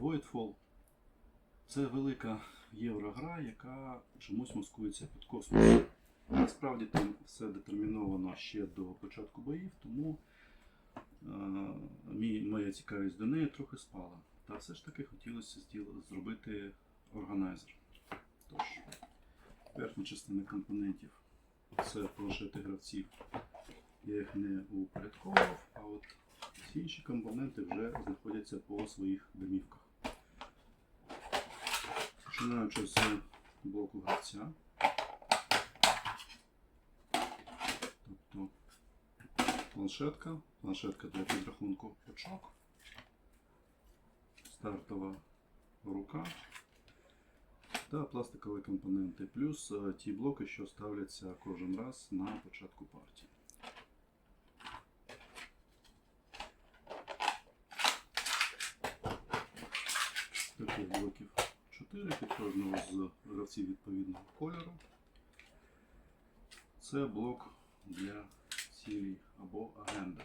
Voidfall це велика єврогра, яка чомусь маскується під космос. Насправді там все детерміновано ще до початку боїв, тому е, моя цікавість до неї трохи спала. Та все ж таки хотілося зробити органайзер. Тож, верхня частина компонентів це планшети гравців. Я їх не упорядковував, а от всі інші компоненти вже знаходяться по своїх домівках. Починаючи з блоку гравця. Тобто планшетка, планшетка для підрахунку очок, стартова рука та пластикові компоненти, плюс е, ті блоки, що ставляться кожен раз на початку партії. Таких блоків 4 під кожного з гравців відповідного кольору. Це блок для цілей або агенда.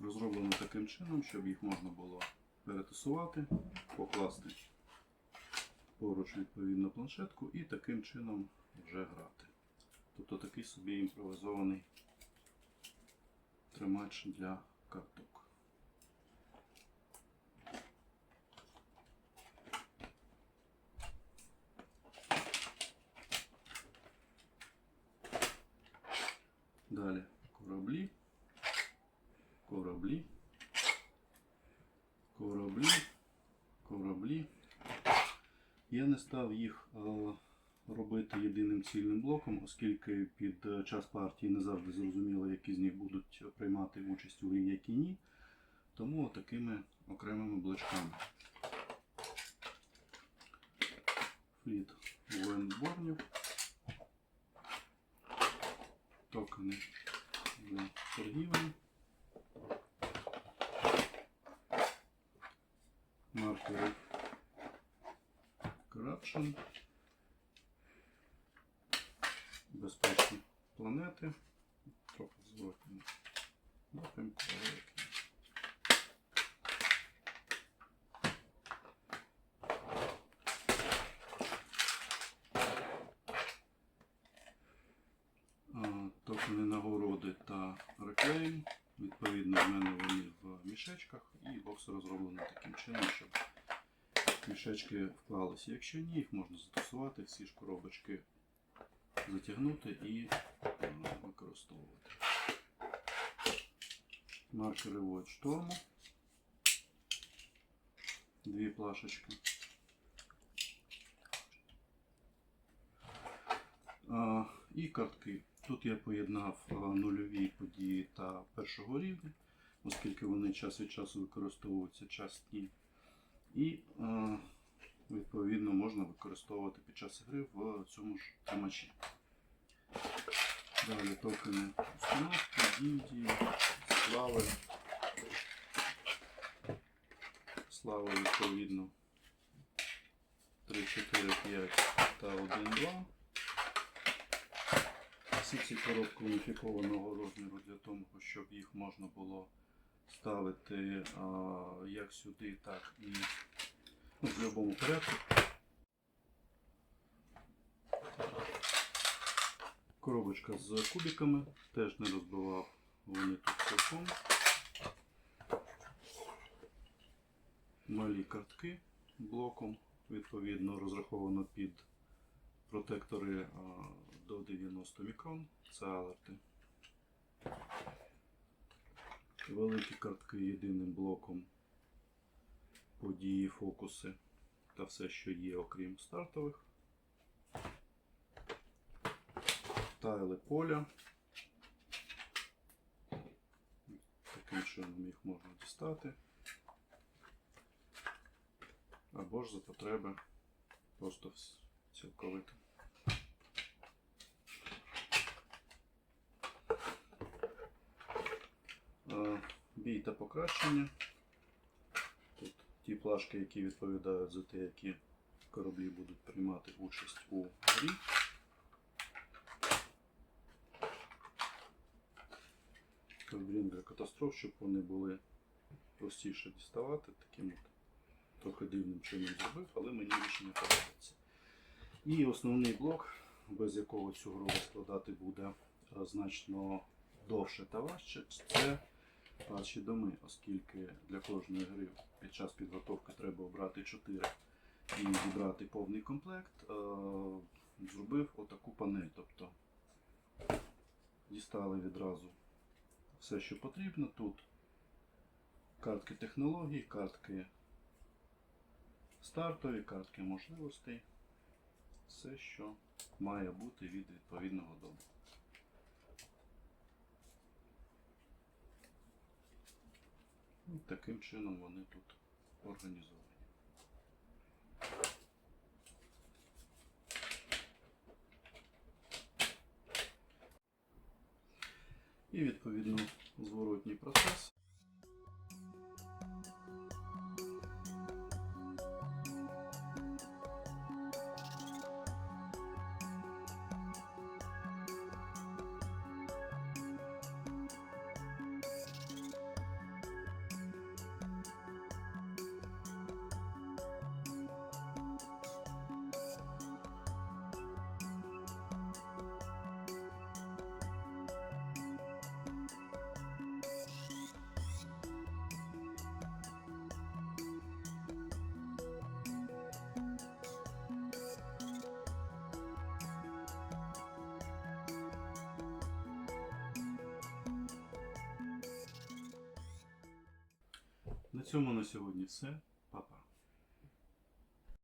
Розроблено таким чином, щоб їх можна було перетасувати, покласти поруч відповідно планшетку і таким чином вже грати. Тобто такий собі імпровізований тримач для карток. Далі кораблі, кораблі, кораблі, кораблі. Я не став їх е, робити єдиним цільним блоком, оскільки під е, час партії не завжди зрозуміло, які з них будуть приймати участь у грі, які ні. Тому такими окремими блочками. Фліт воєнборнів. Токени для торгівлі. Маркери Corruption. Безпечні планети. Трохи зворотні напрямку, як є. А, Токени нагороди та. Відповідно, в мене вони в мішечках, і бокс розроблений таким чином, щоб мішечки вклалися. Якщо ні, їх можна застосувати, всі ж коробочки затягнути і е, використовувати. Маркери Void шторму. Дві плашечки. І картки. Тут я поєднав нульові події та першого рівня, оскільки вони час від часу використовуються часті. І е, відповідно можна використовувати під час гри в цьому ж тримачі. Далі токени установки, гільдії, слави. Слава відповідно 3, 4, 5 та 1, 2. Всі ці коробки уніфікованого розміру для того, щоб їх можна було ставити а, як сюди, так і ну, в будь-якому порядку. Коробочка з кубиками, теж не розбивав вони тут цілком. Малі картки блоком, відповідно, розраховано під протектори до 90 мікрон. Це алерти. Великі картки єдиним блоком події, фокуси та все, що є, окрім стартових. Тайли поля. Таким чином їх можна дістати. Або ж за потреби просто цілковито. Е, Бій та покращення. Тут ті плашки, які відповідають за те, які кораблі будуть приймати участь у грі. Кораблі для катастроф, щоб вони були простіше діставати таким от трохи дивним чином зробив, але мені рішення подобається. І основний блок, без якого цю гру складати буде е, значно довше та важче, це перші доми, оскільки для кожної гри під час підготовки треба обрати 4 і зібрати повний комплект, е, зробив отаку панель. Тобто дістали відразу все, що потрібно. Тут картки технологій, картки стартові, картки можливостей. Все, що має бути від відповідного дому. Таким чином вони тут організовані. І відповідно зворотній процес. Цьому на сьогодні все.